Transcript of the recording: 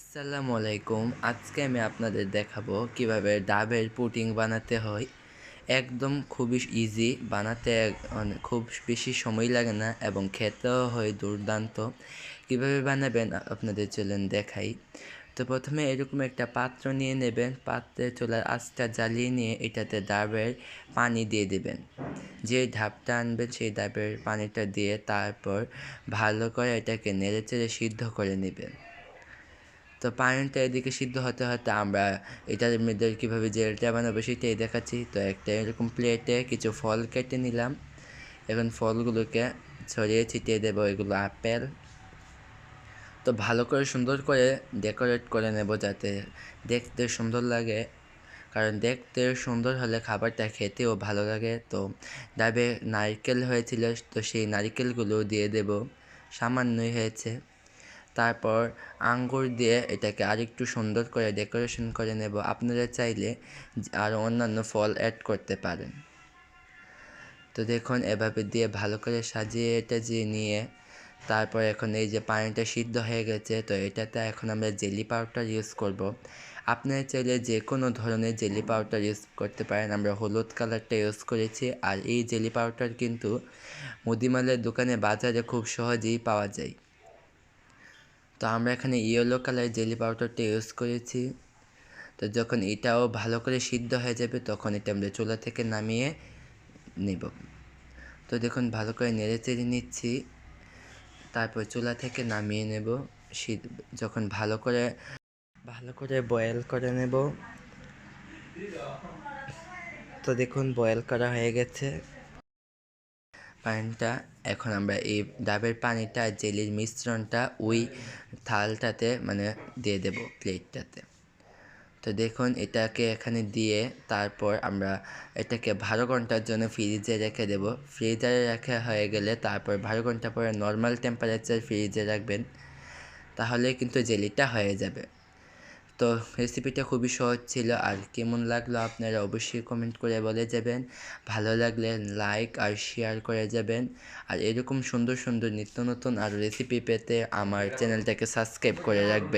আসসালামু আলাইকুম। আজকে আমি আপনাদের দেখাবো কীভাবে ডাবের পুটিং বানাতে হয়। একদম খুবই ইজি বানাতে খুব বেশি সময় লাগে না এবং খেতেও হয় দুর্দান্ত। কীভাবে বানাবেন আপনাদের চলেন দেখাই। তো প্রথমে এরকম একটা পাত্র নিয়ে নেবেন। পাত্রে চুলার আঁচটা জ্বালিয়ে নিয়ে এটাতে ডাবের পানি দিয়ে দেবেন। যে ঢাপটা আনবেন সেই ডাবের পানিটা দিয়ে তারপর ভালো করে এটাকে নেড়ে চেড়ে সিদ্ধ করে নেবেন। তো পানিটা এদিকে সিদ্ধ হতে হতে আমরা এটার মধ্যে কীভাবে জেলটা বানাবো সেটাই দেখাচ্ছি। তো একটা এরকম প্লেটে কিছু ফল কেটে নিলাম। এখন ফলগুলোকে ছড়িয়ে ছিটিয়ে দেবো এগুলো আপেল। তো ভালো করে সুন্দর করে ডেকোরেট করে নেব যাতে দেখতে সুন্দর লাগে। কারণ দেখতে সুন্দর হলে খাবারটা খেতেও ভালো লাগে। তো ডাবে নারকেল হয়েছিল, তো সেই নারকেলগুলো দিয়ে দেব। সামান্যই হয়েছে। তারপর আঙ্গুর দিয়ে এটাকে আরেকটু সুন্দর করে ডেকোরেশন করে নেব। আপনারা চাইলে আরও অন্যান্য ফল অ্যাড করতে পারেন। তো দেখুন, এভাবে দিয়ে ভালো করে সাজিয়ে এটা দিয়ে নিয়ে তারপর এখন এই যে পানিটা সিদ্ধ হয়ে গেছে, তো এটাতে এখন আমরা জেলি পাউডার ইউজ করব। আপনারা চাইলে যে কোনো ধরনের জেলি পাউডার ইউজ করতে পারেন। আমরা হলুদ কালারটা ইউজ করেছি আর এই জেলি পাউডার কিন্তু মুদিমালের দোকানে বাজারে খুব সহজেই পাওয়া যায়। তো আমরা এখানে ইয়েলো কালার জেলি পাউডারটা ইউজ করেছি। তো যখন এটাও ভালো করে সিদ্ধ হয়ে যাবে, তখন এটা আমরা চুলা থেকে নামিয়ে নেব। তো দেখুন, ভালো করে নেড়ে চেড়ে নিচ্ছি। তারপর চুলা থেকে নামিয়ে নেব। শীত যখন ভালো করে ভালো করে বয়েল করে নেব। তো দেখুন বয়েল করা হয়ে গেছে। পানিটা, এখন আমরা এই ডাবের পানিটা, জেলির মিশ্রণটা ওই থালটাতে মানে দিয়ে দেব প্লেটটাতে। তো দেখুন, এটাকে এখানে দিয়ে তারপর আমরা এটাকে বারো ঘণ্টার জন্য ফ্রিজে রেখে দেব। ফ্রিজে রাখা হয়ে গেলে তারপর বারো ঘণ্টা পরে নর্মাল টেম্পারেচার ফ্রিজে রাখবেন, তাহলে কিন্তু জেলিটা হয়ে যাবে। তো রেসিপিটা খুবই সহজ ছিল আর কেমন লাগল আপনারা অবশ্যই কমেন্ট করে বলে যাবেন। ভালো লাগলে লাইক আর শেয়ার করে যাবেন। আর এরকম সুন্দর সুন্দর নিত্য নতুন আর রেসিপি পেতে আমার চ্যানেলটাকে সাবস্ক্রাইব করে রাখবেন।